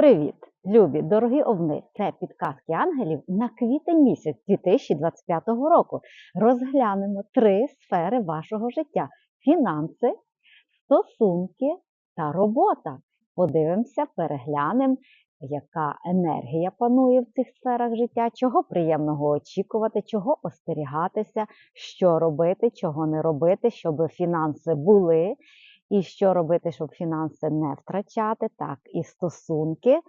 Привіт, любі, дорогі овни! Це підказки ангелів на квітень місяць 2025 року. Розглянемо три сфери вашого життя: фінанси, стосунки та робота. Подивимося, переглянемо, яка енергія панує в цих сферах життя, чого приємного очікувати, чого остерігатися, що робити, чого не робити, щоб фінанси були. І що робити, щоб фінанси не втрачати, так і стосунки.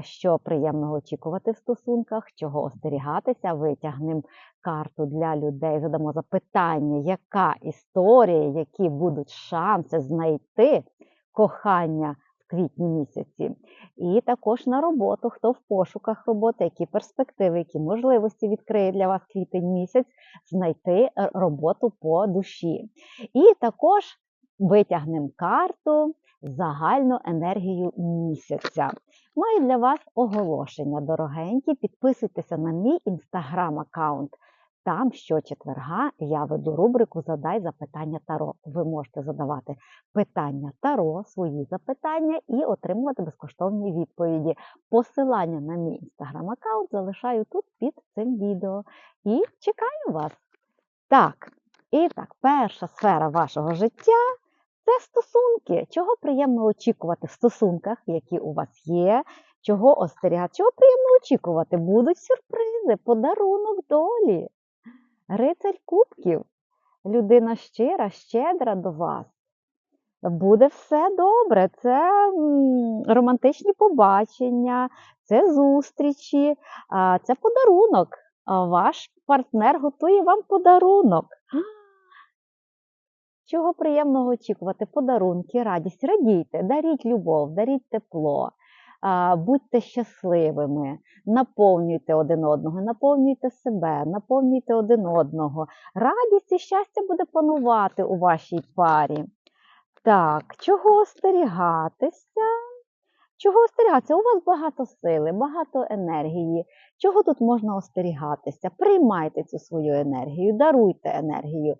Що приємного очікувати в стосунках, чого остерігатися, витягнемо карту для людей, задамо запитання, яка історія, які будуть шанси знайти кохання в квітні місяці. І також на роботу, хто в пошуках роботи, які перспективи, які можливості відкриє для вас квітень місяць, знайти е, роботу по душі. І також витягнемо карту загальну енергію місяця. Маю для вас оголошення, дорогенькі. Підписуйтеся на мій інстаграм-аккаунт. Там щочетверга я веду рубрику Задай запитання Таро. Ви можете задавати питання Таро, свої запитання і отримувати безкоштовні відповіді. Посилання на мій інстаграм-аккаунт залишаю тут під цим відео. І чекаю вас. Так, і так, перша сфера вашого життя це стосунки. Чого приємно очікувати в стосунках, які у вас є, чого остерігати, чого приємно очікувати? Будуть сюрпризи, подарунок долі. Рицарь кубків, людина щира, щедра до вас. Буде все добре. Це романтичні побачення, це зустрічі, це подарунок. Ваш партнер готує вам подарунок. Чого приємного очікувати? Подарунки, радість, радійте, даріть любов, даріть тепло, будьте щасливими, наповнюйте один одного, наповнюйте себе, наповнюйте один одного. Радість і щастя буде панувати у вашій парі. Так, чого остерігатися? Чого остерігатися? У вас багато сили, багато енергії. Чого тут можна остерігатися? Приймайте цю свою енергію, даруйте енергію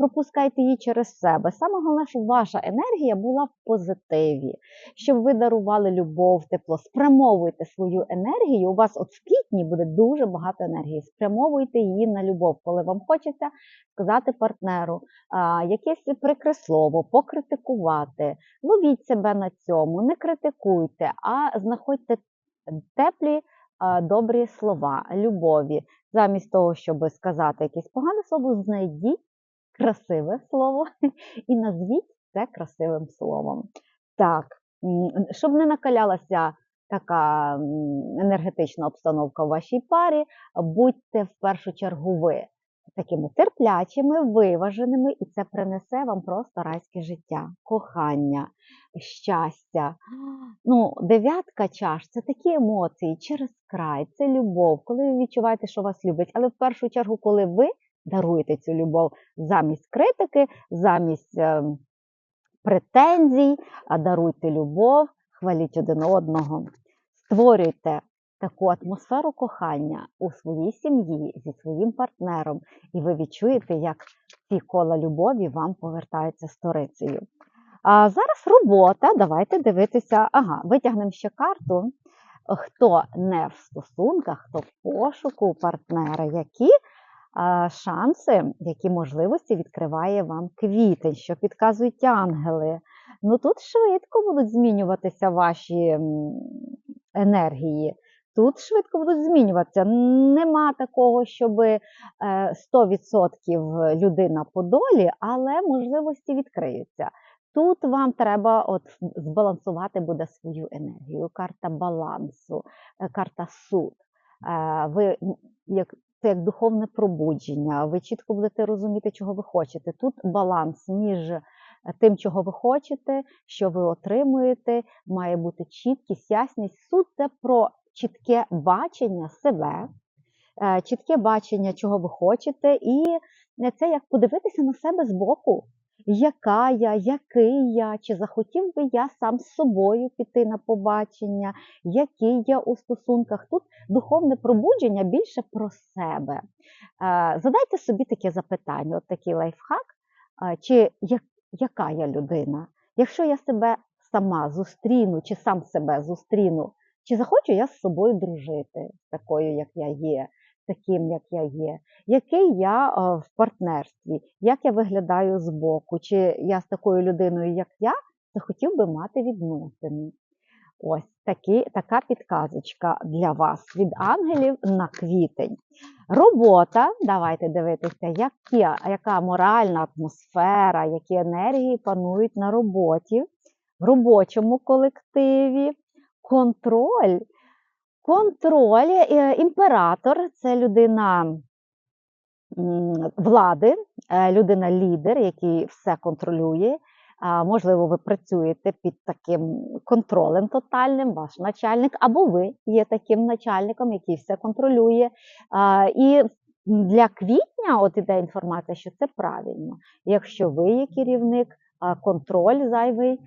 пропускайте її через себе. Саме головне, щоб ваша енергія була в позитиві, щоб ви дарували любов, тепло, спрямовуйте свою енергію. У вас от в квітні буде дуже багато енергії. Спрямовуйте її на любов, коли вам хочеться сказати партнеру а, якесь прикре слово, покритикувати. Ловіть себе на цьому, не критикуйте, а знаходьте теплі. Добрі слова, любові, замість того, щоб сказати якесь погане слово, знайдіть красиве слово і назвіть це красивим словом. Так, щоб не накалялася така енергетична обстановка в вашій парі, будьте в першу чергу ви такими терплячими, виваженими, і це принесе вам просто райське життя, кохання, щастя. Ну, Дев'ятка чаш це такі емоції через край, це любов, коли ви відчуваєте, що вас люблять, але в першу чергу, коли ви даруєте цю любов замість критики, замість е, претензій, а даруйте любов, хваліть один одного, створюйте таку атмосферу кохання у своїй сім'ї зі своїм партнером, і ви відчуєте, як ці кола любові вам повертаються сторицею. А зараз робота. Давайте дивитися. Ага, витягнемо ще карту. Хто не в стосунках, хто в пошуку партнера, які шанси, які можливості відкриває вам квітень, що підказують ангели. Ну тут швидко будуть змінюватися ваші енергії. Тут швидко будуть змінюватися. Нема такого, щоб 100% е, людина по долі, але можливості відкриються. Тут вам треба от збалансувати буде свою енергію. Карта балансу, е, карта суд. Е, ви як це як духовне пробудження. Ви чітко будете розуміти, чого ви хочете. Тут баланс між е, тим, чого ви хочете, що ви отримуєте, має бути чіткість, ясність. Суд це про чітке бачення себе, е, чітке бачення, чого ви хочете, і це як подивитися на себе збоку яка я, який я, чи захотів би я сам з собою піти на побачення, який я у стосунках. Тут духовне пробудження більше про себе. Е, задайте собі таке запитання, от такий лайфхак, е, чи яка я людина? Якщо я себе сама зустріну, чи сам себе зустріну Чи захочу я з собою дружити, такою, як я є, таким, як я є, який я е, в партнерстві, як я виглядаю збоку, чи я з такою людиною, як я, захотів би мати відносини. Ось такі, така підказочка для вас від ангелів на квітень. Робота, давайте дивитися, які, яка моральна атмосфера, які енергії панують на роботі, в робочому колективі, контроль. Контроль, е, імператор це людина влади, е, людина-лідер, який все контролює. Можливо, ви працюєте під таким контролем тотальним, ваш начальник, або ви є таким начальником, який все контролює. І для квітня от іде інформація, що це правильно. Якщо ви є керівник, контроль зайвий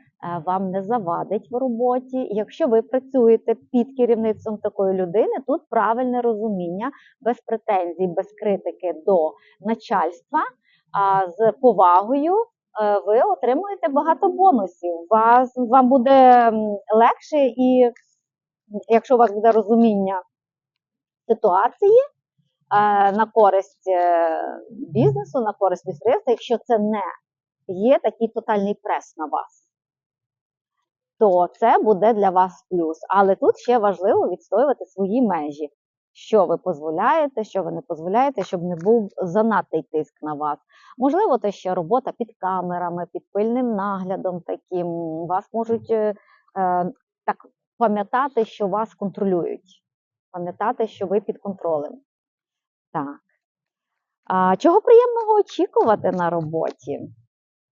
вам не завадить в роботі. Якщо ви працюєте під керівництвом такої людини, тут правильне розуміння, без претензій, без критики до начальства, а з повагою е, ви отримуєте багато бонусів. Вас, вам буде легше, і якщо у вас буде розуміння ситуації е, на користь е, бізнесу, на користь підприємства, якщо це не є такий тотальний прес на вас, то це буде для вас плюс. Але тут ще важливо відстоювати свої межі. Що ви дозволяєте, що ви не дозволяєте, щоб не був занадтий тиск на вас. Можливо, те ще робота під камерами, під пильним наглядом таким. Вас можуть е, е, так пам'ятати, що вас контролюють, пам'ятати, що ви під контролем. Так. А, чого приємного очікувати на роботі?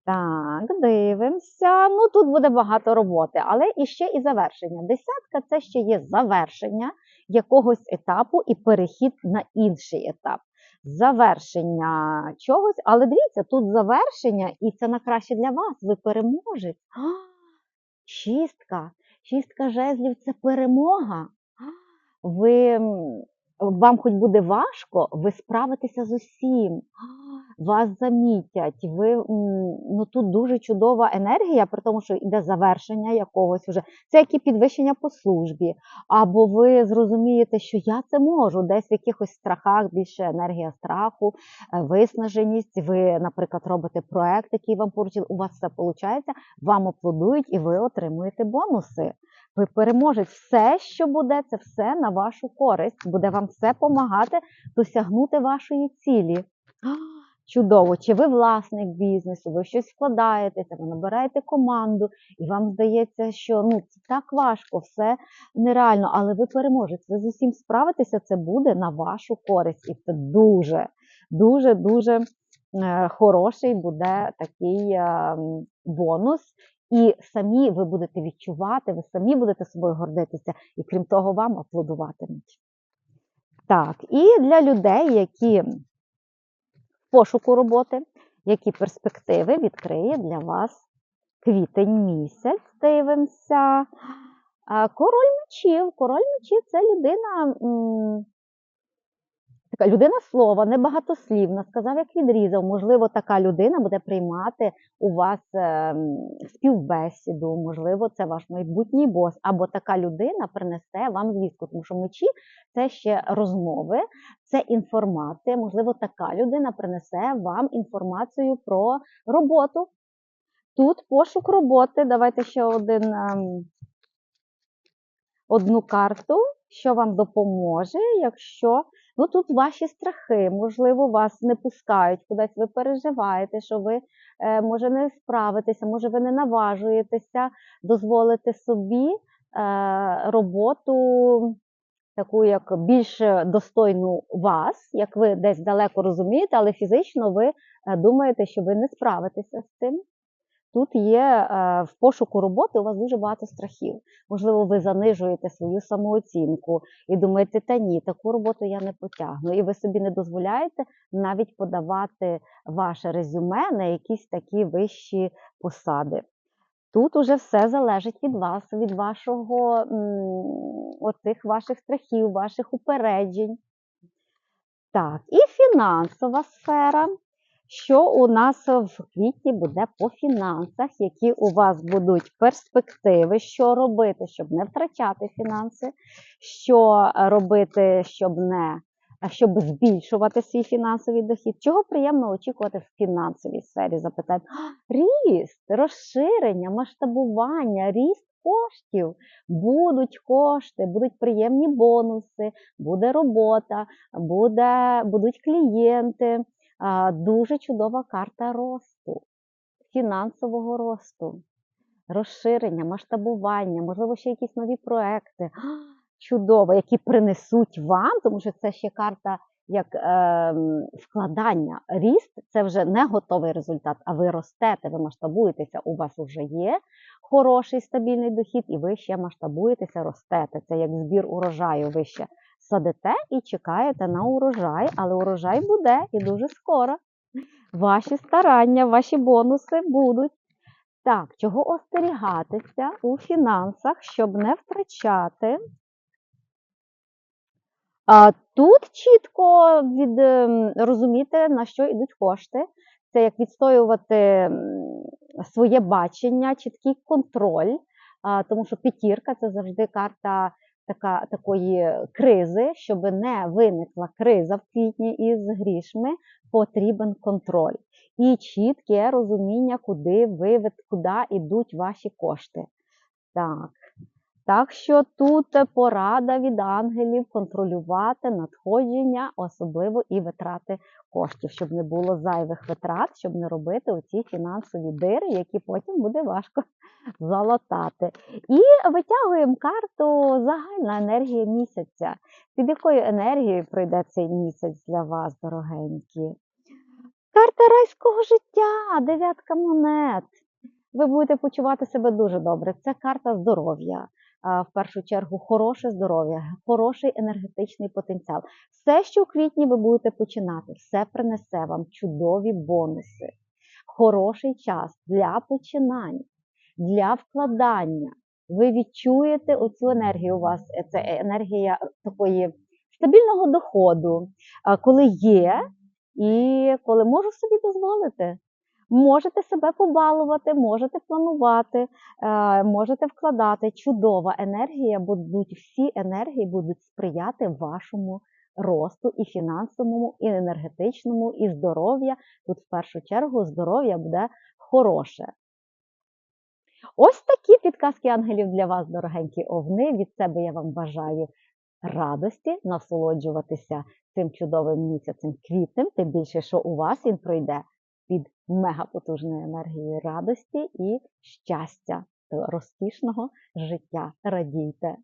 Так, дивимося. Ну, тут буде багато роботи, але і ще і завершення. Десятка це ще є завершення якогось етапу і перехід на інший етап. Завершення чогось, але дивіться, тут завершення, і це на краще для вас. Ви переможете. А, Шістка. Шістка жезлів це перемога. Ви, вам хоч буде важко, ви справитеся з усім. Вас замітять. Ви, ну, тут дуже чудова енергія, при тому, що йде завершення якогось уже. Це як і підвищення по службі. Або ви зрозумієте, що я це можу, десь в якихось страхах більше енергія страху, е, виснаженість. Ви, наприклад, робите проект, який вам поручили, у вас все виходить, вам аплодують і ви отримуєте бонуси. Ви переможете все, що буде, це все на вашу користь, буде вам все допомагати досягнути вашої цілі. Чудово! Чи ви власник бізнесу, ви щось вкладаєтеся, ви набираєте команду, і вам здається, що ну це так важко, все нереально, але ви переможете. Ви з усім справитеся, це буде на вашу користь, і це дуже, дуже, дуже е, хороший буде такий е, бонус. І самі ви будете відчувати, ви самі будете собою гордитися, і крім того, вам аплодуватимуть. Так, і для людей, які пошуку роботи, які перспективи відкриє для вас квітень місяць, дивимося. Король мечів. Король мечів це людина, така людина слова, небагатослівна, сказав, як відрізав. Можливо, така людина буде приймати у вас ем, співбесіду, можливо, це ваш майбутній бос, або така людина принесе вам звістку, тому що мечі це ще розмови, це інформація. Можливо, така людина принесе вам інформацію про роботу. Тут пошук роботи. Давайте ще один, ем, одну карту, що вам допоможе, якщо ну тут ваші страхи, можливо, вас не пускають кудись, ви переживаєте, що ви е, може не справитеся, може ви не наважуєтеся дозволити собі е, роботу. Таку, як більш достойну вас, як ви десь далеко розумієте, але фізично ви е, думаєте, що ви не справитеся з цим. Тут є е, в пошуку роботи у вас дуже багато страхів. Можливо, ви занижуєте свою самооцінку і думаєте, та ні, таку роботу я не потягну. І ви собі не дозволяєте навіть подавати ваше резюме на якісь такі вищі посади. Тут уже все залежить від вас, від вашого оцих ваших страхів, ваших упереджень. Так, і фінансова сфера. Що у нас в квітні буде по фінансах, які у вас будуть перспективи, що робити, щоб не втрачати фінанси, що робити, щоб не щоб збільшувати свій фінансовий дохід. Чого приємно очікувати в фінансовій сфері? Запитають ріст, розширення, масштабування, ріст коштів. Будуть кошти, будуть приємні бонуси, буде робота, буде, будуть клієнти. Дуже чудова карта росту, фінансового росту, розширення, масштабування, можливо, ще якісь нові проекти. Чудово, які принесуть вам, тому що це ще карта як е, вкладання. Ріст це вже не готовий результат, а ви ростете, ви масштабуєтеся, у вас вже є хороший стабільний дохід, і ви ще масштабуєтеся, ростете. Це як збір урожаю. Ви ще садите і чекаєте на урожай, але урожай буде і дуже скоро. Ваші старання, ваші бонуси будуть. Так, чого остерігатися у фінансах, щоб не втрачати? А, Тут чітко від, ем, розуміти, на що йдуть кошти. Це як відстоювати своє бачення, чіткий контроль, тому що п'ятірка це завжди карта така, такої кризи, щоб не виникла криза в квітні із грішми, потрібен контроль і чітке розуміння, куди ви куди йдуть ваші кошти. Так. Так що тут порада від ангелів контролювати надходження, особливо і витрати коштів, щоб не було зайвих витрат, щоб не робити оці фінансові дири, які потім буде важко залатати. І витягуємо карту загальна енергія місяця. Під якою енергією пройде цей місяць для вас, дорогенькі? Карта райського життя, дев'ятка монет. Ви будете почувати себе дуже добре. Це карта здоров'я в першу чергу хороше здоров'я, хороший енергетичний потенціал. Все, що у квітні ви будете починати, все принесе вам чудові бонуси, хороший час для починань, для вкладання. Ви відчуєте оцю енергію у вас, це енергія такої стабільного доходу, коли є, і коли можу собі дозволити. Можете себе побалувати, можете планувати, е, можете вкладати. Чудова енергія, будуть всі енергії будуть сприяти вашому росту і фінансовому, і енергетичному, і здоров'я. Тут, в першу чергу, здоров'я буде хороше. Ось такі підказки ангелів для вас, дорогенькі овни. Від себе я вам бажаю радості, насолоджуватися цим чудовим місяцем квітнем, тим більше, що у вас він пройде під мегапотужною енергією радості і щастя, розкішного життя. Радійте!